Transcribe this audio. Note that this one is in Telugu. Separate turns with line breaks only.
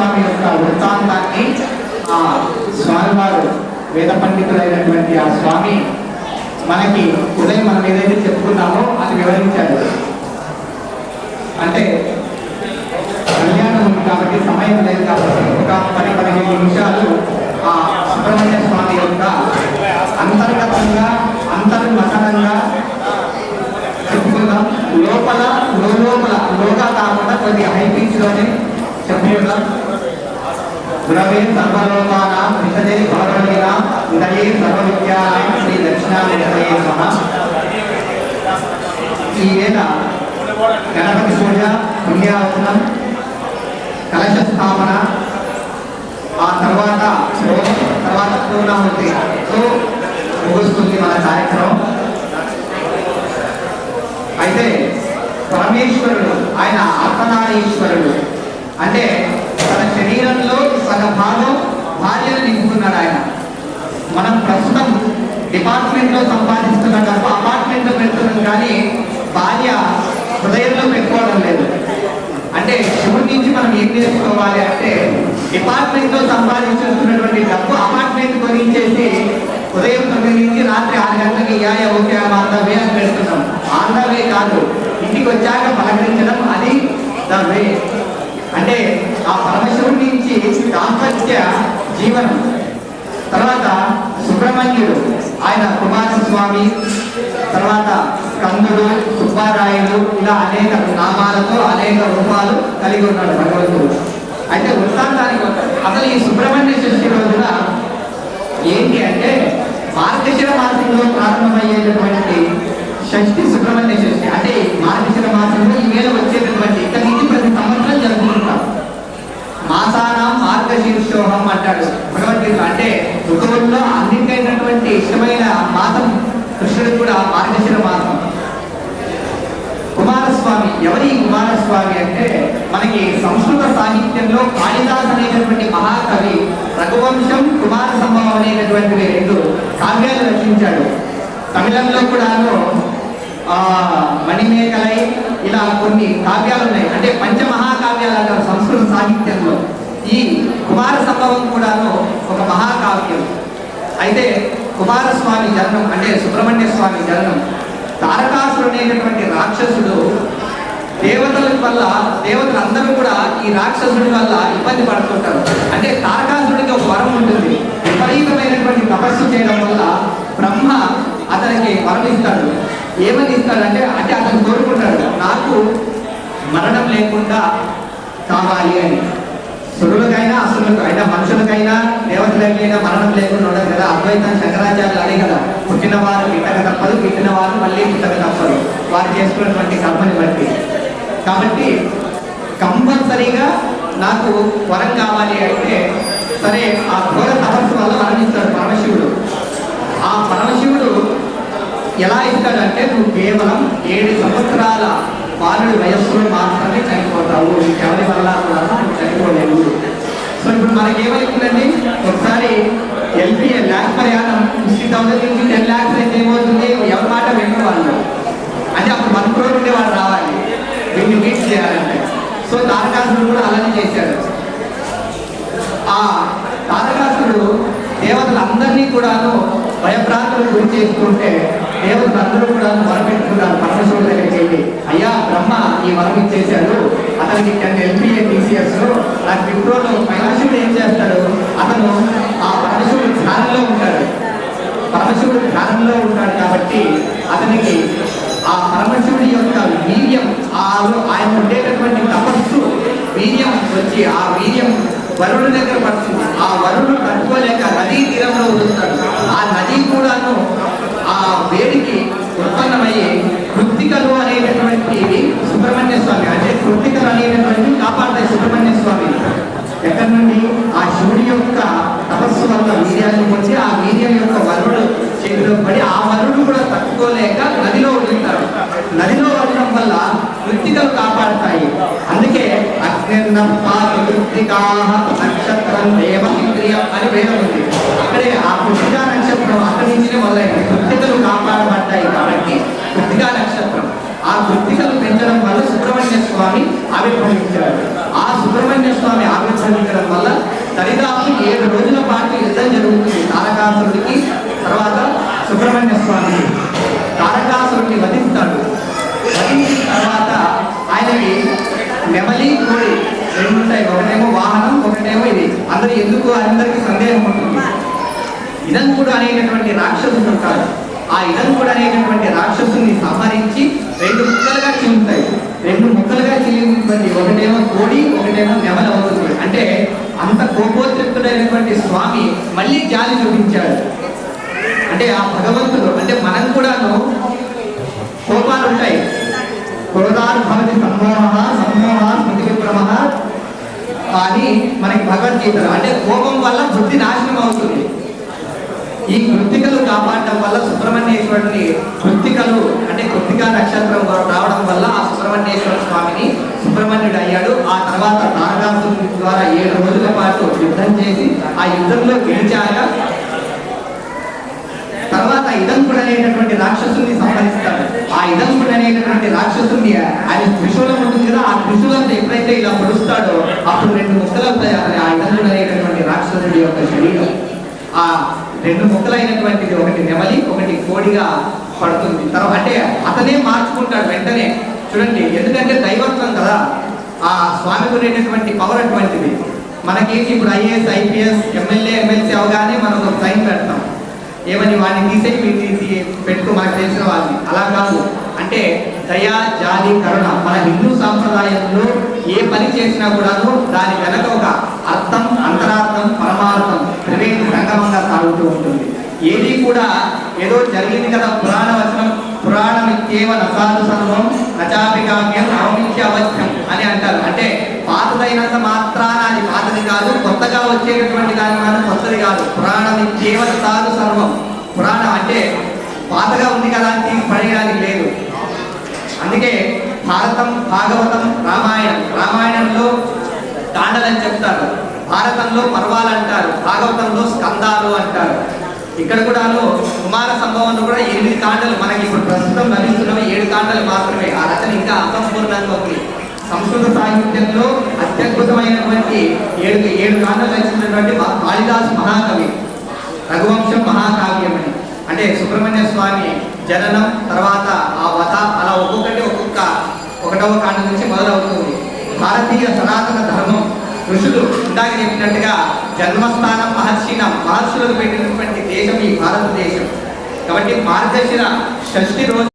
స్వామి యొక్క వృత్తాంతాన్ని ఆ స్వామివారు వేద పండితులైనటువంటి ఆ స్వామి మనకి ఉదయం మనం ఏదైతే చెప్పుకున్నామో అది వివరించారు. అంటే కళ్యాణం ఉంది కాబట్టి సమయం లేదు కాబట్టి ఒక పది పదిహేను నిమిషాలు ఆ సుబ్రహ్మణ్య స్వామి యొక్క అంతర్గతంగా అంతర్మతనంగా చెప్పుకుందాం. లోపల లోపల లోగా కాకుండా కొద్ది హై చెప్పుకుందాం గురవే సర్వలోకానాం విషదే భగవదీనాం ఉదయే సర్వవిద్యానాం శ్రీ దక్షిణామూర్తయే నమః. ఈ వేళ గణపతి పూజ పుణ్యావసనం కలశ స్థాపన ఆ తర్వాత తర్వాత పూర్ణాహుతితో ముగుస్తుంది మన కార్యక్రమం. అయితే పరమేశ్వరుడు ఆయన ఆత్మనారీశ్వరుడు. అంటే తన శరీరంలో సగ భాగం భార్యను నింపుకున్నాడు ఆయన మనం ప్రస్తుతం డిపార్ట్మెంట్లో సంపాదిస్తున్న డబ్బు అపార్ట్మెంట్లో పెడుతున్నాం కానీ భార్య హృదయంలో పెట్టుకోవడం లేదు అంటే శివుడి చేసుకోవాలి అంటే డిపార్ట్మెంట్లో సంపాదించుకున్నటువంటి డబ్బు అపార్ట్మెంట్ కొనించేసి ఉదయం తొమ్మిది నుంచి రాత్రి ఆరు గంటలకి యాయ ఓకే ఆంధ్రవే అని పెడుతున్నాం. ఆంధ్రవే కాదు ఇంటికి వచ్చాక పలకరించడం అది ద వే అంటే ఆ పరమశివుడి నుంచి దాంపత్య జీవనం. తర్వాత సుబ్రహ్మణ్యుడు ఆయన కుమారస్వామి తర్వాత కందుడు సుబ్బారాయుడు ఇలా అనేక నామాలతో అనేక రూపాలు కలిగి ఉన్నాడు భగవంతుడు. అయితే వృత్తాంతానికి అసలు ఈ సుబ్రహ్మణ్య షష్ఠి రోజున ఏంటి అంటే మార్గశిర మాసంలో ప్రారంభమయ్యేటటువంటి షష్ఠి సుబ్రహ్మణ్య షష్ఠి. అంటే మార్గశిర మాసంలో ఈ వేళ వచ్చేటటువంటి ఇక్కడ నుంచి ప్రతి సంవత్సరం జరుపుకుంటాం మాసానం మార్గశీర్షోహం అంటాడు భగవద్గీత అంటే ఋతువుల్లో అన్నిటికైనటువంటి ఇష్టమైన మాసం కృష్ణుడికి కూడా మార్గశిర మాసం కుమారస్వామి ఎవరి కుమారస్వామి అంటే మనకి సంస్కృత సాహిత్యంలో కాళిదాస్ అనేటటువంటి మహాకవి రఘువంశం కుమార సంభవం అనేటటువంటి రెండు కావ్యాలు రచించాడు. తమిళంలో కూడాను ఆ మణిమేకలై ఇలా కొన్ని కావ్యాలు ఉన్నాయి అంటే పంచమహాకావ్యాలు అంటారు సంస్కృత సాహిత్యంలో. ఈ కుమార సంభవం కూడాను ఒక మహాకావ్యం. అయితే కుమారస్వామి జననం అంటే సుబ్రహ్మణ్య స్వామి జననం తారకాసుడు అనేటటువంటి రాక్షసుడు దేవతల వల్ల దేవతలందరూ కూడా ఈ రాక్షసుడి వల్ల ఇబ్బంది పడుతుంటారు. అంటే తారకాసుడికి ఒక వరం ఉంటుంది. విపరీతమైనటువంటి తపస్సు చేయడం వల్ల బ్రహ్మ అతనికి వరం ఇస్తాడు ఏమని ఇస్తాడంటే అంటే అతను కోరుకుంటాడు నాకు మరణం లేకుండా కావాలి అని. సురులకైనా అసురులకు అయినా మనుషులకైనా దేవతలకైనా మరణం లేకుండా ఉండదు కదా. అద్వైతం శంకరాచార్యులు అదే కదా పుట్టిన వారు గిట్టక తప్పదు పుట్టిన వారు మళ్ళీ పుట్టక తప్పదు. వారు చేసుకున్నటువంటి కర్మని బట్టి. కాబట్టి కంపల్సరీగా నాకు వరం కావాలి అంటే సరే ఆ ఘోర తపస్సు వల్ల మరణిస్తాడు పరమశివుడు. ఆ పరమశివుడు ఎలా ఇస్తాడంటే నువ్వు కేవలం ఏడు సంవత్సరాల బాలుడి వయస్సులో మాత్రమే చనిపోతావు. ఎవరి వల్ల కూడా నువ్వు చనిపోలేవు. సో ఇప్పుడు మనకేమైంది చేయాలంటే. సో తారకాసుడు కూడా అలానే చేశాడు. ఆ తారకాసుడు దేవతలందరినీ కూడాను భయభ్రాంతులకు గురి చేసుకుంటే దేవతలందరూ కూడా మొరపెట్టుకున్నారు పరమశివుడి దగ్గరికి వెళ్ళి. అయ్యా బ్రహ్మ ఈ వరం ఇచ్చేశాడు. అతనికి టెన్ ఎల్పిఏ టీసీఎస్. నాకు విప్రోలో పరమశివుడు ఏం చేస్తాడు? అతను ఆ పరమశివుడు ధ్యానంలో ఉంటాడు. పరమశివుడు ధ్యానంలో ఉంటాడు కాబట్టి అతనికి ఆ పరమశివుడి యొక్క వీర్యం ఆ ఆయన ఉండేటటువంటి తపస్సు వీర్యం వచ్చి ఆ వీర్యం వరుణుడి దగ్గర పడుతుంది. ఆ వరుణుడు తట్టుకోలేక నదీ తీరంలో వదులుతాడు. ఆ నది కూడాను ఆ వేడికి ఉత్పన్నమయ్యి కృత్తికలు అనేటటువంటి సుబ్రహ్మణ్య స్వామి. అంటే కృత్తికలు అనేటటువంటి కాపాడతాయి సుబ్రహ్మణ్య స్వామి. ఎక్కడి నుండి? ఆ శివుడి యొక్క తపస్సు వల్ల వీర్యాన్ని పొంది ఆ వీర్యం యొక్క వరుడు చేతిలో పడి ఆ వరుడు కూడా తట్టుకోలేక నదిలో వదులుతాడు. నదిలో వదలడం వల్ల కృత్తికలు కాపాడతాయి. అందుకే నక్షత్రం దేవంద్రియ అని పేరు ఉంది అక్కడే ఆ కృతికా నక్షత్రం అక్కడి నుంచినే మొదలైంది. కృత్తికలు కాపాడబడ్డాయి కాబట్టి కృతికా నక్షత్రం. ఆ కృత్తికలు పెంచడం వల్ల సుబ్రహ్మణ్య స్వామి ఆవిర్భవించాడు ఆ సుబ్రహ్మణ్య స్వామి ఆవిర్భవించడం దరిదాపు ఏడు రోజుల పాటు యుద్ధం జరుగుతుంది. తారకాసురుడికి తర్వాత సుబ్రహ్మణ్య స్వామికి. నెమలి కోడి రెండు ఉంటాయి ఒకటేమో వాహనం ఒకటేమో ఇది. అందరూ ఎందుకు అందరికీ సందేహం ఉంటుంది? ఇదంకుడు అనేటటువంటి రాక్షసుడు ఉంటాడు ఆ ఇదంకుడు అనేటటువంటి రాక్షసుని సంహరించి రెండు ముక్కలుగా చీలుతాయి రెండు ముక్కలుగా చీలినటువంటి ఒకటేమో కోడి ఒకటేమో నెమల అవుతుంది అంటే అంత కోపోద్రిక్తుడైనటువంటి స్వామి మళ్ళీ జాలి చూపించాడు. అంటే ఆ భగవంతుడు అంటే మనం కూడాను కోపాలు ఉంటాయి. క్రోధాలు భవతి మనకి అంటే కోపం వల్ల బుద్ధి నాశనం అవుతుంది. ఈ కృతికలు కాపాడటం వల్ల సుబ్రహ్మణ్యేశ్వరుని కృత్తికలు అంటే కృత్తికా నక్షత్రం రావడం వల్ల ఆ సుబ్రహ్మణ్యేశ్వర స్వామిని సుబ్రహ్మణ్యుడు అయ్యాడు ఆ తర్వాత తారకాసురుడి ద్వారా ఏడు రోజుల పాటు యుద్ధం చేసి ఆ యుద్ధంలో గెలిచాక తర్వాత ఇదంకుడు అనేటటువంటి రాక్షసుని సంహరిస్తాడు. ఆ ఇదంకుడు అనేటటువంటి రాక్షసుని ఆయన త్రిశూలం ఉంటుంది కదా ఆ త్రిశూలంతో ఎప్పుడైతే ఇలా పొడుస్తాడో అప్పుడు రెండు ముక్కలు అవుతాయి ఆ ఇదంకుడు అనేటటువంటి రాక్షసుడి యొక్క శరీరం. ఆ రెండు ముక్కలైనటువంటిది ఒకటి నెమలి ఒకటి కోడిగా పడుతుంది. తర్వాత అంటే అతనే మార్చుకుంటాడు వెంటనే. చూడండి ఎందుకంటే దైవత్వం కదా. ఆ స్వామికి ఉండేటటువంటి పవర్ అటువంటిది. మనకేంటి ఇప్పుడు ఐఏఎస్ ఐపీఎస్ ఎమ్మెల్యే ఎమ్మెల్సీ అవగానే మనం ఒక సైన్ పెడతాం. ఏమని వాడిని తీసే వీటిని తీ- పెట్టుకో మాకు తెలిసిన వాళ్ళని. అలా కాదు. అంటే దయా జాలి కరుణ మన హిందూ సాంప్రదాయంలో ఏ పని చేసినా కూడాను దాని వెనక ఒక అర్థం అంతరార్థం పరమార్థం త్రివేణి సంగమంగా సాగుతూ ఉంటుంది. ఏది కూడా ఏదో జరిగింది కదా పురాణ వచనం పురాణం ఇత్యేవ నసాధు సర్వం నచాపి కావ్యం అవమిత్య అవశ్యం అని అంటారు. అంటే పాతదైనంత మాత్రాన అది పాతది కాదు కొత్తగా వచ్చేటటువంటి దాని మాత్రం కొత్తది కాదు. పురాణం ఇత్యేవ నసాధు సర్వం పురాణం అంటే పాతగా ఉంది కదా అని తీసి పడేయడానికి లేదు. అందుకే భారతం భాగవతం రామాయణం. రామాయణంలో కాండలని చెప్తారు. భారతంలో పర్వాలు అంటారు భాగవతంలో స్కందాలు అంటారు. ఇక్కడ కూడాను కుమార సంభవంలో కూడా ఎనిమిది కాండలు మనకి ఇప్పుడు ప్రస్తుతం లభిస్తున్నవి ఏడు కాండలు మాత్రమే. ఆ రచన ఇంకా అసంపూర్ణంగా ఉంది. సంస్కృత సాహిత్యంలో అత్యద్భుతమైనటువంటి ఏడు ఏడు కాండలు రచించినటువంటి కాళిదాసు మహాకవి. రఘువంశం మహాకావ్యం అని. అంటే సుబ్రహ్మణ్య స్వామి జననం తర్వాత ఆ వత అలా ఒక్కొక్కటి ఒక్కొక్క ఒకటవ కాండ నుంచి మొదలవుతుంది. భారతీయ సనాతన ధర్మ ఋషులు ఇందాక చెప్పినట్టుగా జన్మస్థానం మహర్షిన మహర్షులకు పెట్టినటువంటి దేశం ఈ భారతదేశం. కాబట్టి మార్గశిర షష్ఠి రోజు